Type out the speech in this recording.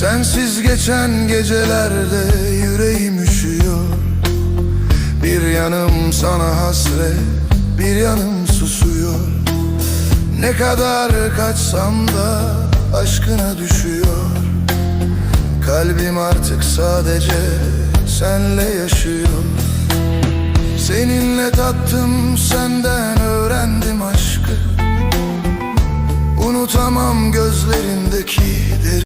Sensiz geçen gecelerde yüreğim üşüyor. Bir yanım sana hasret, bir yanım susuyor. Ne kadar kaçsam da aşkına düşüyor. Kalbim artık sadece senle yaşıyor. Seninle tattım senden öğrendim aşkı. Unutamam gözlerindeki derin